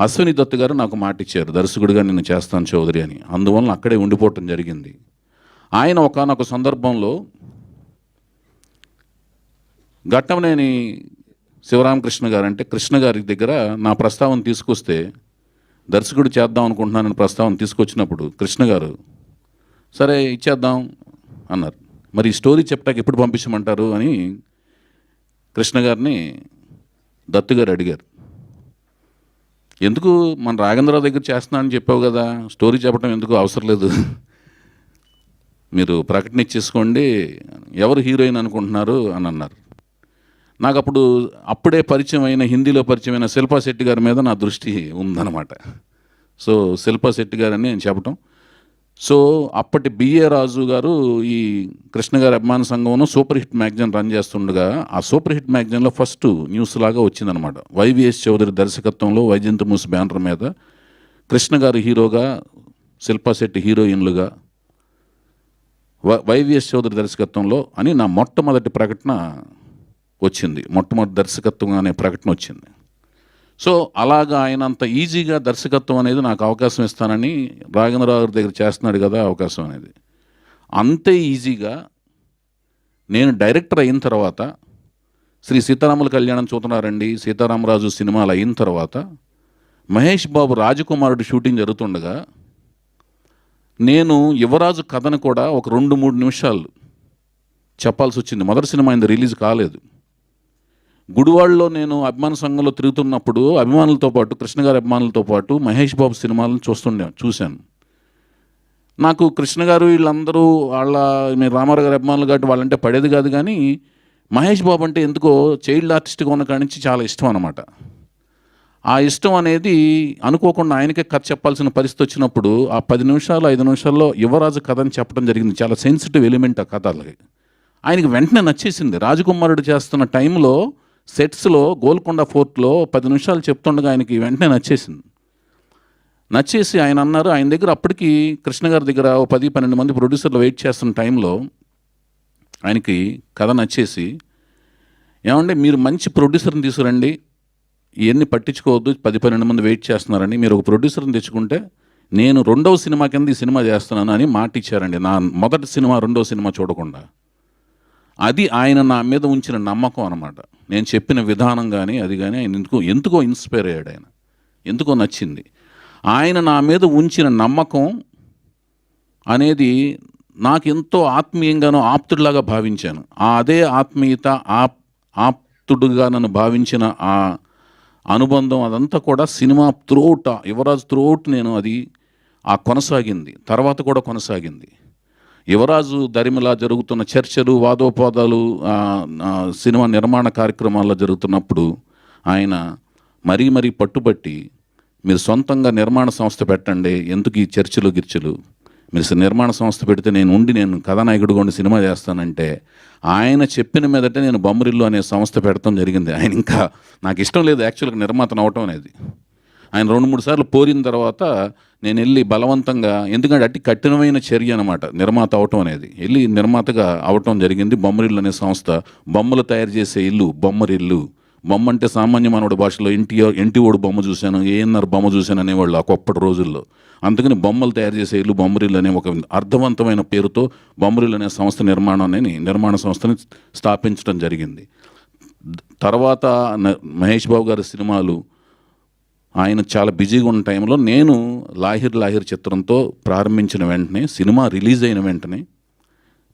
అశ్విని దత్ గారు నాకు మాట ఇచ్చారు దర్శకుడిగా నేను చేస్తాను చౌదరి అని. అందువలన అక్కడే ఉండిపోవటం జరిగింది. ఆయన ఒకనొక సందర్భంలో ఘట్టమనేని శివరామకృష్ణ గారు అంటే కృష్ణ గారి దగ్గర నా ప్రస్తావన తీసుకొస్తే దర్శకుడు చేద్దాం అనుకుంటున్నానని ప్రస్తావన తీసుకొచ్చినప్పుడు కృష్ణ గారు సరే ఇచ్చేద్దాం అన్నారు. మరి ఈ స్టోరీ చెప్పటానికి ఎప్పుడు పంపించమంటారు అని కృష్ణ గారిని దత్తు గారు అడిగారు. ఎందుకు మన రాఘేంద్రరావు దగ్గర చేస్తున్నానని చెప్పావు కదా? స్టోరీ చెప్పడం ఎందుకు అవసరం లేదు? మీరు ప్రకటన ఇచ్చేసుకోండి. ఎవరు హీరోయిన్ అనుకుంటున్నారు? అని అన్నారు. నాకు అప్పుడు అప్పుడే పరిచయం అయిన హిందీలో పరిచయం అయిన శిల్పా శెట్టి గారి మీద నా దృష్టి ఉందన్నమాట. సో శిల్పా శెట్టి గారని నేను చెప్పటం. సో అప్పటి బిఏ రాజు గారు ఈ కృష్ణ గారి అభిమాన సంఘంలో సూపర్ హిట్ మ్యాగజైన్ రన్ చేస్తుండగా ఆ సూపర్ హిట్ మ్యాగజైన్లో ఫస్ట్ న్యూస్ లాగా వచ్చిందనమాట వైవిఎస్ చౌదరి దర్శకత్వంలో వైజయంతి మూస్ బ్యానర్ మీద కృష్ణ గారు హీరోగా శిల్పా శెట్టి హీరోయిన్లుగా వైవిఎస్ చౌదరి దర్శకత్వంలో అని నా మొట్టమొదటి ప్రకటన వచ్చింది. మొట్టమొదటి దర్శకత్వం అనే ప్రకటన వచ్చింది. సో అలాగా ఆయన అంత ఈజీగా దర్శకత్వం అనేది నాకు అవకాశం ఇస్తానని రాఘవేంద్రరావు గారి దగ్గర చేస్తున్నాడు కదా అవకాశం అనేది. అంతే ఈజీగా నేను డైరెక్టర్ అయిన తర్వాత శ్రీ సీతారాముల కళ్యాణం చూస్తున్నారండి సీతారామరాజు సినిమాలు అయిన తర్వాత మహేష్ బాబు రాజకుమారుడు షూటింగ్ జరుగుతుండగా నేను యువరాజు కథను కూడా ఒక రెండు మూడు నిమిషాలు చెప్పాల్సి వచ్చింది. మొదటి సినిమా అయింది రిలీజ్ కాలేదు. గుడివాడలో నేను అభిమాన సంఘంలో తిరుగుతున్నప్పుడు అభిమానులతో పాటు కృష్ణ గారి అభిమానులతో పాటు మహేష్ బాబు సినిమాలను చూస్తుండే చూశాను. నాకు కృష్ణ గారు వీళ్ళందరూ వాళ్ళ మీరు రామారావు గారి అభిమానులు కాబట్టి వాళ్ళంటే పడేది కాదు కానీ మహేష్ బాబు అంటే ఎందుకో చైల్డ్ ఆర్టిస్ట్గా ఉన్న కాడి నుంచి చాలా ఇష్టం అనమాట ఆ ఇష్టం అనేది అనుకోకుండా ఆయనకే కథ చెప్పాల్సిన పరిస్థితి వచ్చినప్పుడు ఆ పది నిమిషాలు ఐదు నిమిషాల్లో యువరాజు కథ అని చెప్పడం జరిగింది. చాలా సెన్సిటివ్ ఎలిమెంట్ ఆ కథ అలాగే. ఆయనకి వెంటనే నచ్చేసింది. రాజకుమారుడు చేస్తున్న టైంలో సెట్స్లో గోల్కొండ ఫోర్ట్లో పది నిమిషాలు చెప్తుండగా ఆయనకి వెంటనే నచ్చేసింది. నచ్చేసి ఆయన అన్నారు ఆయన దగ్గర అప్పటికి కృష్ణ గారి దగ్గర ఓ పది పన్నెండు మంది ప్రొడ్యూసర్లు వెయిట్ చేస్తున్న టైంలో ఆయనకి కథ నచ్చేసి ఏమంటే మీరు మంచి ప్రొడ్యూసర్ని తీసుకురండి. ఇవన్నీ పట్టించుకోవద్దు. పది పన్నెండు మంది వెయిట్ చేస్తున్నారని. మీరు ఒక ప్రొడ్యూసర్ని తెచ్చుకుంటే నేను రెండవ సినిమా కింద ఈ సినిమా చేస్తున్నాను అని మాట ఇచ్చారండి నా మొదటి సినిమా రెండవ సినిమా చూడకుండా. అది ఆయన నా మీద ఉంచిన నమ్మకం అనమాట నేను చెప్పిన విధానం కానీ అది కానీ ఆయన ఎందుకో ఎందుకో ఇన్స్పైర్ అయ్యాడు ఆయన. ఎందుకో నచ్చింది. ఆయన నా మీద ఉంచిన నమ్మకం అనేది నాకు ఎంతో ఆత్మీయంగానో ఆప్తుడిలాగా భావించాను. ఆ అదే ఆత్మీయత ఆప్ ఆప్తుడుగా నన్ను భావించిన ఆ అనుబంధం అదంతా కూడా సినిమా త్రోట్ యువరాజు త్రోట్ నేను అది ఆ కొనసాగింది. తర్వాత కూడా కొనసాగింది. యువరాజు దరిమిలా జరుగుతున్న చర్చలు వాదోపాదాలు సినిమా నిర్మాణ కార్యక్రమాల్లో జరుగుతున్నప్పుడు ఆయన మరీ మరీ పట్టుబట్టి మీరు సొంతంగా నిర్మాణ సంస్థ పెట్టండి ఎందుకు ఈ చర్చలు గిర్చలు? మీరు నిర్మాణ సంస్థ పెడితే నేను ఉండి నేను కథానాయకుడు కొన్ని సినిమా చేస్తానంటే ఆయన చెప్పిన మీదట నేను బొమ్మరిల్లు అనే సంస్థ పెడతాం జరిగింది. ఆయన ఇంకా నాకు ఇష్టం లేదు యాక్చువల్గా నిర్మాతను అవటం అనేది. ఆయన రెండు మూడు సార్లు పోరిన తర్వాత నేను వెళ్ళి బలవంతంగా ఎందుకంటే అట్టి కఠినమైన చర్య అనమాట నిర్మాత అవటం అనేది. వెళ్ళి నిర్మాతగా అవటం జరిగింది. బొమ్మరిల్లు అనే సంస్థ బొమ్మలు తయారు చేసే ఇల్లు బొమ్మరిల్లు. బొమ్మ అంటే సామాన్య మానవుడి భాషలో ఇంటి ఇంటి ఓడు బొమ్మ చూశాను ఏఎన్ఆర్ బొమ్మ చూశాను అనేవాళ్ళు ఒకప్పటి రోజుల్లో. అందుకని బొమ్మలు తయారు చేసే ఇల్లు బొమ్మరిల్లు అనే ఒక అర్థవంతమైన పేరుతో బొమ్మరిల్లు అనే సంస్థ నిర్మాణాన్ని నిర్మాణ సంస్థని స్థాపించడం జరిగింది. తర్వాత మహేష్ బాబు గారి సినిమాలు ఆయన చాలా బిజీగా ఉన్న టైంలో నేను లాహిర్ లాహిర్ చిత్రంతో ప్రారంభించిన వెంటనే సినిమా రిలీజ్ అయిన వెంటనే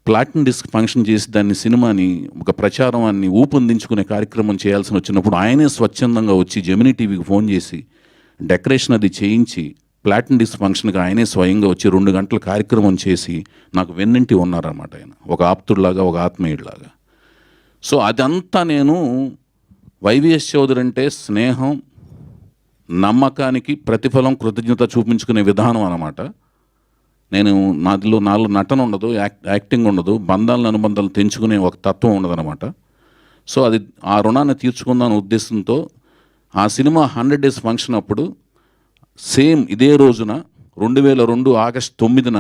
ప్లాటిన్ డిస్క్ ఫంక్షన్ చేసి దాన్ని సినిమాని ఒక ప్రచారాన్ని ఊపొందించుకునే కార్యక్రమం చేయాల్సి వచ్చినప్పుడు ఆయనే స్వచ్ఛందంగా వచ్చి జెమినీ టీవీకి ఫోన్ చేసి డెకరేషన్ అది చేయించి ప్లాటిన్ డిస్క్ ఫంక్షన్కి ఆయనే స్వయంగా వచ్చి రెండు గంటల కార్యక్రమం చేసి నాకు వెన్నింటి ఉన్నారన్నమాట ఆయన. ఒక ఆప్తుడిలాగా ఒక ఆత్మీయుడిలాగా. సో అదంతా నేను వైవిఎస్ చౌదరి అంటే స్నేహం నమ్మకానికి ప్రతిఫలం కృతజ్ఞత చూపించుకునే విధానం అన్నమాట. నేను నాదిలో నాలో నటన ఉండదు యాక్టింగ్ ఉండదు బంధాలను అనుబంధాలు తెంచుకునే ఒక తత్వం ఉండదన్నమాట. సో అది ఆ రుణాన్ని తీర్చుకుందాం ఉద్దేశంతో ఆ సినిమా హండ్రెడ్ డేస్ ఫంక్షన్ అప్పుడు సేమ్ ఇదే రోజున రెండు వేల రెండు ఆగస్ట్ తొమ్మిదిన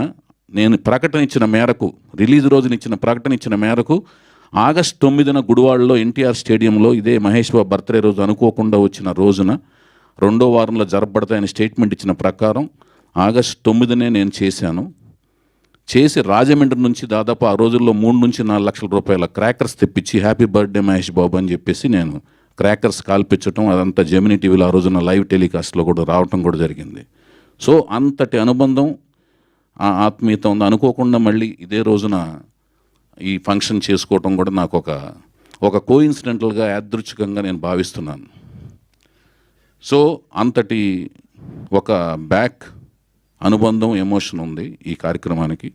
నేను ప్రకటన ఇచ్చిన మేరకు రిలీజ్ రోజున ఇచ్చిన ప్రకటన ఇచ్చిన మేరకు ఆగస్ట్ తొమ్మిదిన గుడివాడలో ఎన్టీఆర్ స్టేడియంలో ఇదే మహేష్ బాబు బర్త్డే రోజు అనుకోకుండా వచ్చిన రోజున రెండో వారంలో జరపబడతాయని స్టేట్మెంట్ ఇచ్చిన ప్రకారం ఆగస్ట్ తొమ్మిదినే నేను చేశాను. చేసి రాజమండ్రి నుంచి దాదాపు ఆ రోజుల్లో మూడు నుంచి నాలుగు లక్షల రూపాయల క్రాకర్స్ తెప్పించి హ్యాపీ బర్త్డే మహేష్ బాబు అని చెప్పేసి నేను క్రాకర్స్ కాల్పించడం అదంతా జెమినీ టీవీలో ఆ రోజున లైవ్ టెలికాస్ట్లో కూడా రావటం కూడా జరిగింది. సో అంతటి అనుబంధం ఆ ఆత్మీయత ఉంది. అనుకోకుండా మళ్ళీ ఇదే రోజున ఈ ఫంక్షన్ చేసుకోవటం కూడా నాకు ఒక ఒక కోయిన్సిడెంటల్గా యాదృచ్ఛికంగా నేను భావిస్తున్నాను. సో అంతటి ఒక బ్యాక్ అనుబంధం ఎమోషన్ ఉంది ఈ కార్యక్రమానికి.